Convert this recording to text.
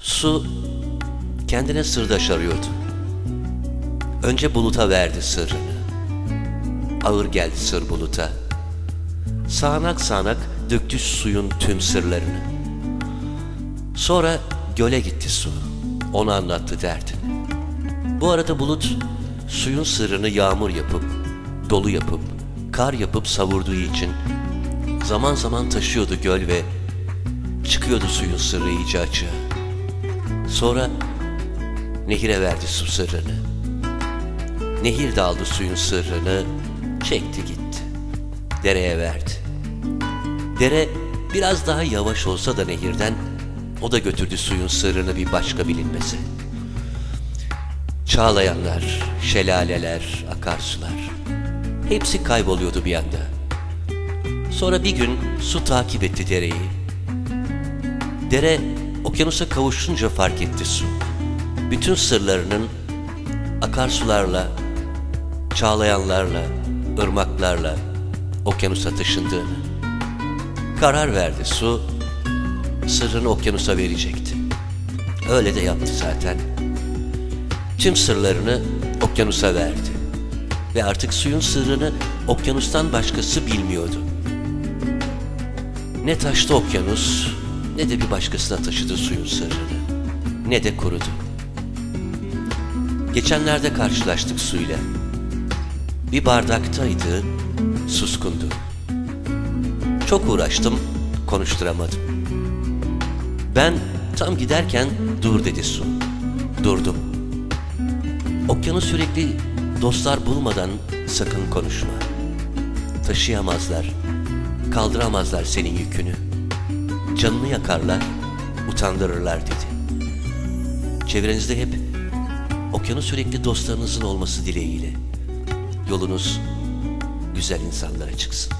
Su kendine sırdaş arıyordu. Önce buluta verdi sırrını. Ağır geldi sır buluta. Sağanak sağanak döktü suyun tüm sırlarını. Sonra göle gitti su. Ona anlattı derdini. Bu arada bulut suyun sırrını yağmur yapıp, dolu yapıp, kar yapıp savurduğu için zaman zaman taşıyordu göl ve çıkıyordu suyun sırrı iyice açığa. Sonra nehire verdi su sırrını. Nehir de aldı suyun sırrını, çekti gitti. Dereye verdi. Dere biraz daha yavaş olsa da nehirden, o da götürdü suyun sırrını bir başka bilinmese. Çağlayanlar, şelaleler, akarsular. Hepsi kayboluyordu bir anda. Sonra bir gün su takip etti dereyi. Dere okyanusa kavuşunca fark etti su. Bütün sırlarının akarsularla, çağlayanlarla, ırmaklarla okyanusa taşındığını. Karar verdi su, sırrını okyanusa verecekti. Öyle de yaptı zaten. Tüm sırlarını okyanusa verdi. Ve artık suyun sırrını okyanustan başkası bilmiyordu. Ne taştı okyanus, ne de bir başkasına taşıdı suyun sırrını. Ne de kurudu. Geçenlerde karşılaştık suyla. Bir bardaktaydı, suskundu. Çok uğraştım, konuşturamadım. Ben tam giderken dur dedi su. Durdum. Okyanus sürekli dostlar bulmadan sakın konuşma. Taşıyamazlar, kaldıramazlar senin yükünü. Canını yakarlar, utandırırlar dedi. Çevrenizde hep okyanus sürekli dostlarınızın olması dileğiyle. Yolunuz güzel insanlara çıksın.